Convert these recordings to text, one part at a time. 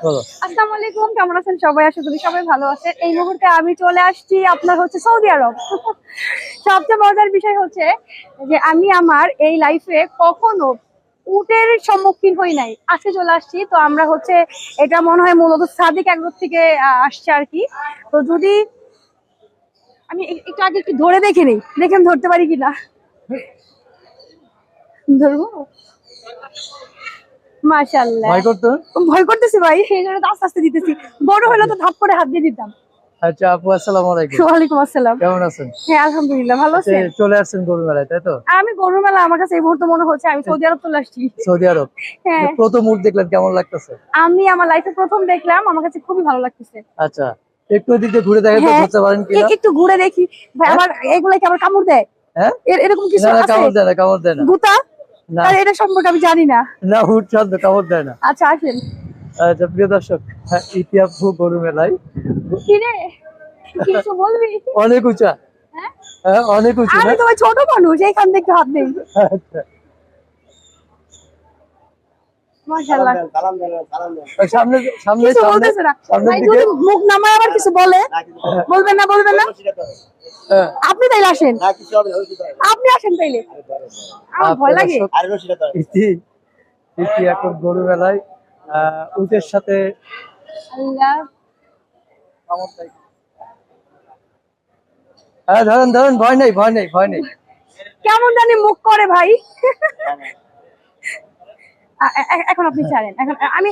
আসসালামু আলাইকুম, কেমন আছেন সবাই? আশা করি সবাই ভালো আছেন এই মুহূর্তে আমি চলে আসছি আপনার হচ্ছে সৌদি আরব। সবচেয়ে মজার বিষয় হচ্ছে যে আমি আমার এই লাইফে কখনো উটের সম্মুখীন হই নাই। আজকে চলে আসছি, তো আমরা হচ্ছে এটা মনে হয় মূলত সাদিক একদম থেকে আসছে আর কি। তো যদি আমি একটু আগে একটু ধরে দেখে নিই দেখেন ধরতে পারি কিনা? ধরবো? মাশাল্লাহ ভয় করতো? ভয় করতেছি ভাই এই জন্য আস্তে আস্তে দিতেছি। বড় হলে তো ধাপ করে হাত দিয়ে দিতাম। আচ্ছা আপু আসসালামু আলাইকুম। ওয়ালাইকুম আসসালাম। কেমন আছেন? হ্যাঁ আলহামদুলিল্লাহ ভালো আচ্ছা, চলে আসছেন গরু মেলায় তাই তো? আমি গরু মেলা আমার কাছে এই মুহূর্তে মনে হচ্ছে আমি সৌদি আরব চলে আসছি। সৌদি আরব। হ্যাঁ। প্রথম উট দেখলেন কেমন লাগতেছে? আমি আমার লাইফে প্রথম দেখলাম আমার কাছে খুবই ভালো লাগতেছে। আচ্ছা একটু দিয়ে ঘুরে দেখে তো হ্যাঁ, পারেন এ- একটু ঘুরে দেখি। ভাই আমার এগুলা কি আমার কামড় দেয়? হ্যাঁ? এরকম কিছু আছে? কামড় দেয় না কামড় দেয় না। গুতা? না আর এটা সম্পর্কে আমি জানি না। না দেয় না। আচ্ছা আসেন। আচ্ছা প্রিয় দর্শক হ্যাঁ, ইতিহাপু গরু মেলায় কি রে? কিছু বলবি? অনেক উঁচা। হ্যাঁ? হ্যাঁ অনেক উঁচু না আমি তো ছোট মানুষ এইখান থেকে হাত নেই। আচ্ছা। মাশাআল্লাহ। সামনে সামনে সামনে না। মুখ নামায় আবার কিছু বলে? বলবেন না। বলবেন না আপনি তাইলে আসেন। আপনি আসেন তাইলে। আমার ভয় লাগে। ইতি ইতি এখন গরু মেলায় আহ, উটের সাথে হ্যাঁ ধরেন ধরেন ভয় নেই ভয় নেই ভয় নেই। কেমন জানি মুখ করে ভাই। এখন আপনি ছাড়েন। এখন আমি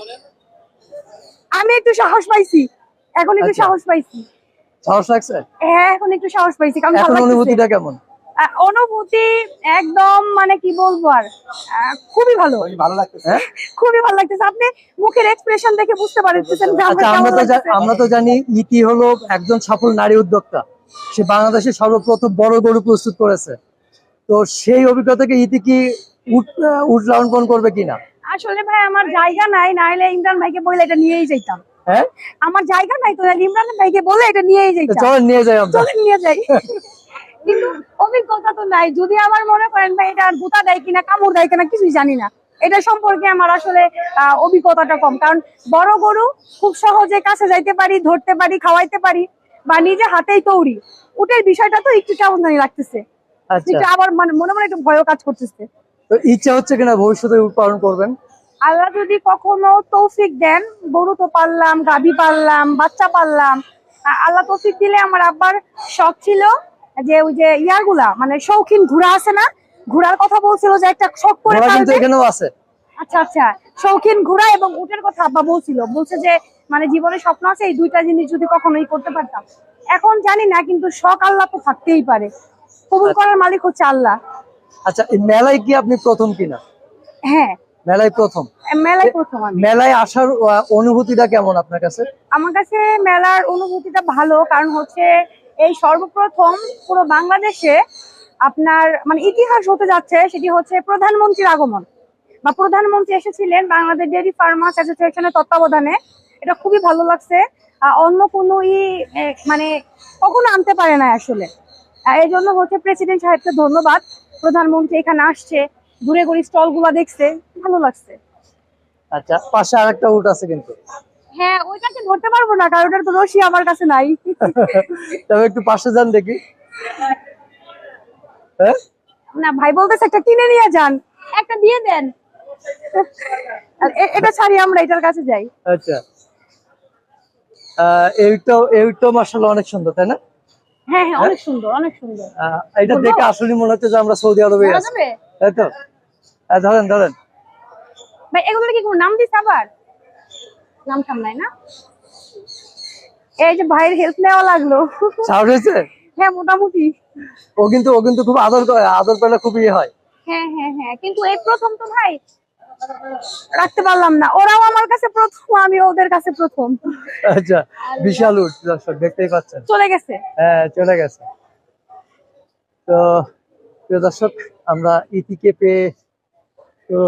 আমি একটু সাহস পাইছি। এখন একটু আচ্ছা। সাহস পাইছি। সাহস লাগছে? হ্যাঁ এখন একটু সাহস পাইছি কারণ এখন অনুভূতিটা কেমন? অনুভূতি একদম মানে কি বলব আর খুবই ভালো। ভালো লাগতেছে হ্যাঁ? খুবই ভালো লাগতেছে। আপনি মুখের এক্সপ্রেশন দেখে বুঝতে পারতেছেন আমার আচ্ছা আমরা তো আমরা তো জানি ইতি হলো একজন সফল নারী উদ্যোক্তা। সে বাংলাদেশে সর্বপ্রথম বড় গরু প্রস্তুত করেছে। তো সেই অভিজ্ঞতাকে ইতি কি উট করবে কিনা? আসলে ভাই আমার জায়গা নাই নাইলে ইমরান ভাইকে বলে এটা নিয়েই যাইতাম। হ্যাঁ? আমার জায়গা নাই তো নাহলে ইমরান ভাইকে বলে এটা নিয়েই যাইতাম চলেন নিয়ে যাই আমরা। চলেন নিয়ে যাই। কিন্তু অভিজ্ঞতা তো নাই। যদি আমার মনে করেন ভাই এটা গুতা দেয় কিনা কামড় দেয় কিনা কিছুই জানি না। এটা সম্পর্কে আমার আসলে অভিজ্ঞতাটা কম। কারণ বড় গরু খুব সহজে কাছে যাইতে পারি ধরতে পারি খাওয়াইতে পারি বা নিজে হাতেই তৈরি। উটের বিষয়টা তো একটু কেমন জানি লাগতেছে। আচ্ছা। আবার মানে মনে মনে একটু ভয়ও কাজ করতেছে। তো ইচ্ছা হচ্ছে কিনা ভবিষ্যতে উৎপাদন করবেন? আল্লাহ যদি কখনো তৌফিক দেন গরু তো পারলাম গাভী পারলাম বাচ্চা পারলাম আল্লাহ তৌফিক দিলে আমার আব্বার শখ ছিল যে ওই যে ইয়ারগুলা মানে শৌখিন ঘোড়া আছে না ঘোড়ার কথা বলছিল যে একটা শখ করে। এখানেও আছে। আচ্ছা আচ্ছা শৌখিন ঘোড়া এবং উটের কথা আব্বা বলছিল বলছে যে মানে জীবনে স্বপ্ন আছে এই দুইটা জিনিস যদি কখনোই করতে পারতাম। এখন জানি না কিন্তু শখ আল্লাহ তো থাকতেই পারে। কবুল করার মালিক হচ্ছে আল্লাহ। আচ্ছা এই মেলায় কি আপনি প্রথম কিনা? হ্যাঁ মেলায় প্রথম। মেলায় প্রথম মেলায় আসার অনুভূতিটা কেমন আপনার কাছে? আমার কাছে মেলার অনুভূতিটা ভালো কারণ হচ্ছে এই সর্বপ্রথম পুরো বাংলাদেশে আপনার মানে ইতিহাস হতে যাচ্ছে সেটি হচ্ছে প্রধানমন্ত্রীর আগমন। বা প্রধানমন্ত্রী এসেছিলেন বাংলাদেশ ডেয়ারি ফার্মার্স অ্যাসোসিয়েশনের তত্ত্বাবধানে। এটা খুবই ভালো লাগছে। অন্য কোনো ই মানে কখনো আনতে পারে না আসলে। এই জন্য হচ্ছে প্রেসিডেন্ট সাহেবকে ধন্যবাদ। প্রধানমন্ত্রী এখানে আসছে। ঘুরে ঘুরে স্টলগুলা দেখছে ভালো লাগছে। আচ্ছা পাশে আরেকটা উট আছে কিন্তু। হ্যাঁ ওইটাকে ধরতে পারব না কারণ ওটার তো রশি আমার কাছে নাই। তবে একটু পাশে যান দেখি। হ্যাঁ? না ভাই বলতেছে একটা কিনে নিয়ে যান একটা দিয়ে দেন। আর এটা ছাড়ি আমরা এটার কাছে যাই। আচ্ছা। এইটা এইটা মার্শাল্লাহ অনেক সুন্দর তাই না? হ্যাঁ হ্যাঁ অনেক সুন্দর অনেক সুন্দর। এটা দেখে আসলে মনে হচ্ছে যে আমরা সৌদি আরবে আছি। তাই তো। ধরেন ধরেন। ভাই এগুলো কি কোনো নাম দিস আবার? নাম সামলাই না? এই যে ভাইয়ের হেল্প নেওয়া লাগল। সাহস হয়েছে? হ্যাঁ মোটামুটি। ও কিন্তু ও কিন্তু খুব আদর করে আদর পেলে খুব ইয়ে হয়। হ্যাঁ হ্যাঁ হ্যাঁ কিন্তু এই প্রথম তো ভাই রাখতে পারলাম না। ওরাও আমার কাছে প্রথম আমি ওদের কাছে প্রথম। আচ্ছা বিশাল উট দর্শক দেখতেই পাচ্ছেন। চলে গেছে। হ্যাঁ চলে গেছে। তো প্রিয় দর্শক আমরা ইতিকে পেয়ে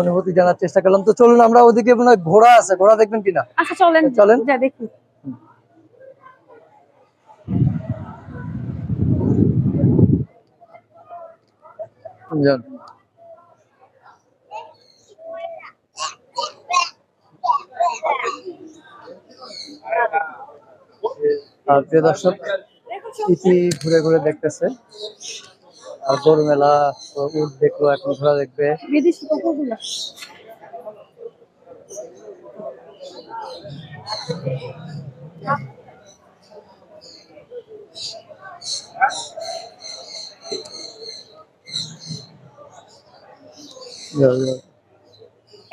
অনুভূতি জানার চেষ্টা করলাম। তো চলুন আমরা ওদিকে মনে হয় ঘোড়া আছে। ঘোড়া দেখবেন কিনা? আচ্ছা চলেন। চলেন। যা দেখি। আর প্রিয় দর্শক ইতি ঘুরে ঘুরে দেখতেছে। আর গরু মেলা তো উট দেখল এখন ঘোড়া দেখবে। বিদেশি কুকুরগুলো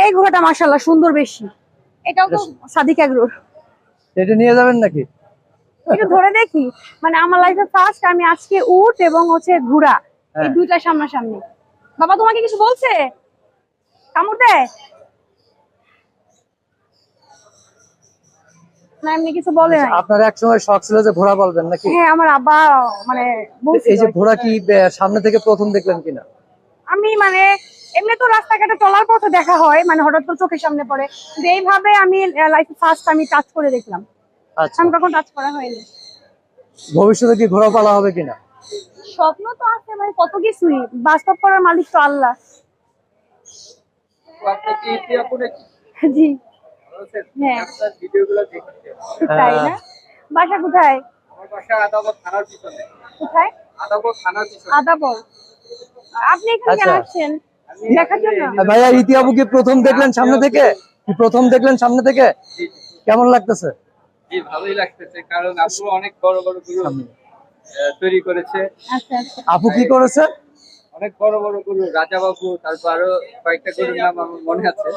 এই ঘোড়াটা মাশাল্লাহ সুন্দর বেশি। এটাও তো সাদিক এগ্রোর এটা নিয়ে যাবেন নাকি? একটু ধরে দেখি। মানে আমার লাইফে ফার্স্ট আমি আজকে উট এবং হচ্ছে ঘোড়া। এই হ্যাঁ। দুইটা সামনাসামনি। বাবা তোমাকে কিছু বলছে? কামড় দেয়? না এমনি কিছু বলে নাই। আপনার এক শখ ছিল যে ঘোড়া বলবেন নাকি? হ্যাঁ আমার আব্বা মানে এই যে ঘোড়া কি সামনে থেকে প্রথম দেখলেন কিনা? আমি মানে এমনি তো রাস্তাঘাটে চলার পথে দেখা হয় মানে হঠাৎ করে চোখের সামনে পড়ে। কিন্তু এইভাবে আমি লাইফে ফার্স্ট আমি টাচ করে দেখলাম। আচ্ছা। আমি কখন টাচ করা হয়নি। ভবিষ্যতে কি ঘোড়া পালা হবে কিনা? স্বপ্ন তো আছে মানে কত কিছুই। বাস্তব করার মালিক তো আল্লাহ? জি। হ্যাঁ। আপনার ভিডিওগুলো দেখেছি। তাই না? বাসা কোথায়? আমার বাসা আদাবর থানার পিছনে। কোথায়? আদাবর থানার পিছনে। আদাবর। আপনি এখানে আচ্ছা। আসছেন? দেখার জন্য? ভাইয়া প্রথম দেখলেন সামনে থেকে? প্রথম দেখলেন সামনে থেকে। কেমন লাগতেছে? ভালোই লাগতেছে কারণ আপু অনেক বড় বড় তৈরি করেছে। আচ্ছা আচ্ছা। আপু কি করেছে? অনেক বড় বড় গরু রাজা বাবু তারপর আরও কয়েকটা গরুর নাম আমার মনে আছে।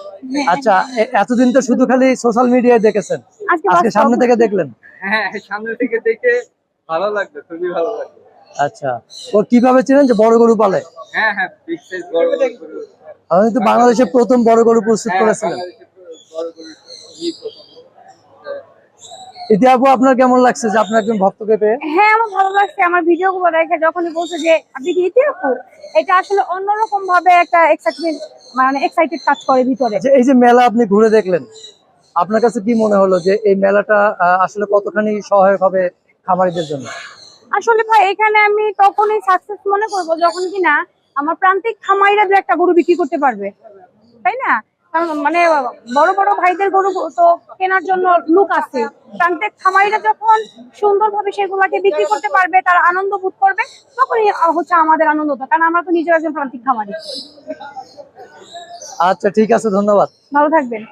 আচ্ছা এতদিন তো শুধু খালি সোশ্যাল মিডিয়ায় দেখেছেন। আজকে সামনে থেকে দেখলেন? হ্যাঁ সামনে থেকে দেখে ভালো লাগবে খুবই ভালো লাগবে আচ্ছা ও কীভাবে ছিলেন যে বড় গরু পালে? হ্যাঁ হ্যাঁ বিগ সাইজ বড় বড় গরু। আপনি তো বাংলাদেশে প্রথম বড় গরু প্রস্তুত হ্যাঁ, করেছিলেন। বড় গরু আপনার কেমন লাগছে যে আপনার একজন ভক্তকে পেয়ে? হ্যাঁ আমার ভালো লাগছে। আমার ভিডিও গুলো দেখে যখনই বলছে যে আপনি কি ইতিহাস এটা আসলে অন্যরকম ভাবে একটা এক্সাইটমেন্ট মানে এক্সাইটেড কাজ করে ভিতরে। এই যে মেলা আপনি ঘুরে দেখলেন আপনার কাছে কি মনে হলো যে এই মেলাটা আসলে কতখানি সহায়ক হবে খামারিদের জন্য? আসলে ভাই এখানে আমি তখনই সাকসেস মনে করব যখন কিনা আমার প্রান্তিক খামারিরা দু একটা গরু বিক্রি করতে পারবে। তাই না? মানে বড় বড় ভাইদের গরু তো কেনার জন্য লুক আছে। প্রান্তিক খামারিরা যখন সুন্দরভাবে সেগুলাকে বিক্রি করতে পারবে তারা আনন্দ বোধ করবে তখনই হচ্ছে আমাদের আনন্দ কারণ আমরা তো নিজের একজন প্রান্তিক খামারি। আচ্ছা ঠিক আছে ধন্যবাদ। ভালো থাকবেন।